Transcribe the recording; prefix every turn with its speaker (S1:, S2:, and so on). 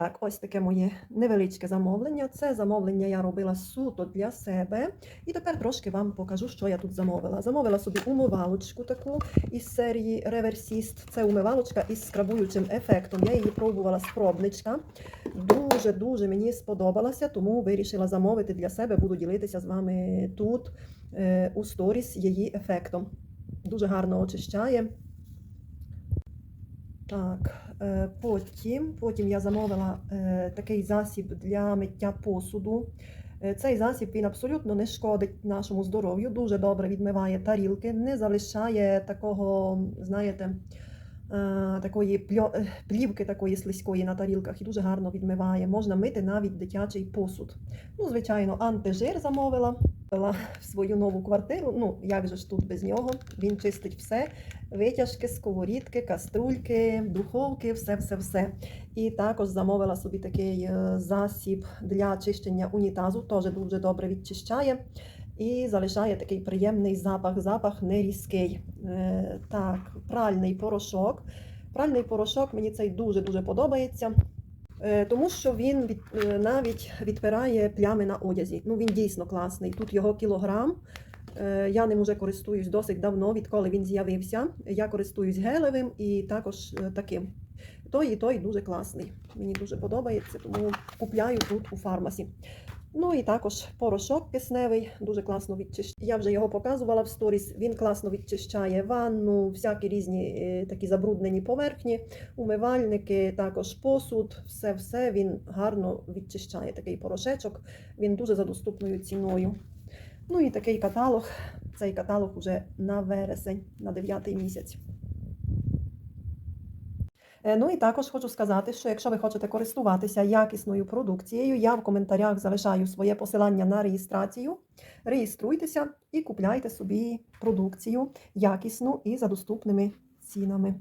S1: Так, ось таке моє невеличке замовлення. Це замовлення я робила суто для себе. І тепер трошки вам покажу, що я тут замовила. Замовила собі умивалочку таку із серії Реверсіст. Це умивалочка із скрабуючим ефектом. Я її пробувала з пробничка. Дуже-дуже мені сподобалася, тому вирішила замовити для себе. Буду ділитися з вами тут е, у сторіс її ефектом. Дуже гарно очищає. Так, потім, потім я замовила е, такий засіб для миття посуду. Е, Цей засіб він абсолютно не шкодить нашому здоров'ю, дуже добре відмиває тарілки, не залишає такого, знаєте, е, такої е, плівки такої слизької на тарілках і дуже гарно відмиває. Можна мити навіть дитячий посуд. Ну, звичайно, антижир замовила. В свою нову квартиру. Ну, як же ж тут без нього? Він чистить все: витяжки, сковорідки, каструльки, духовки, все-все-все. І також замовила собі такий е, засіб для чищення унітазу, теж дуже добре відчищає. І залишає такий приємний запах, запах не різкий. Е, так, пральний порошок. Пральний порошок мені цей дуже-дуже подобається. Е, Тому що він від, е, навіть відпирає плями на одязі. Ну він дійсно класний. Тут його кілограм. Е, Я ним уже користуюсь досить давно, відколи він з'явився. Я користуюсь гелевим і також таким. Той і той дуже класний. Мені дуже подобається, тому купляю тут у фармасі. Ну і також порошок кисневий, дуже класно відчищає. Я вже його показувала в сторіс. Він класно відчищає ванну, всякі різні е, такі забруднені поверхні, умивальники, також посуд. Все все він гарно відчищає. Такий порошечок. Він дуже за доступною ціною. Ну і такий каталог. Цей каталог уже на вересень, на 9 місяць. Е, Ну і також хочу сказати, що якщо ви хочете користуватися якісною продукцією, я в коментарях залишаю своє посилання на реєстрацію. Реєструйтеся і купляйте собі продукцію якісну і за доступними цінами.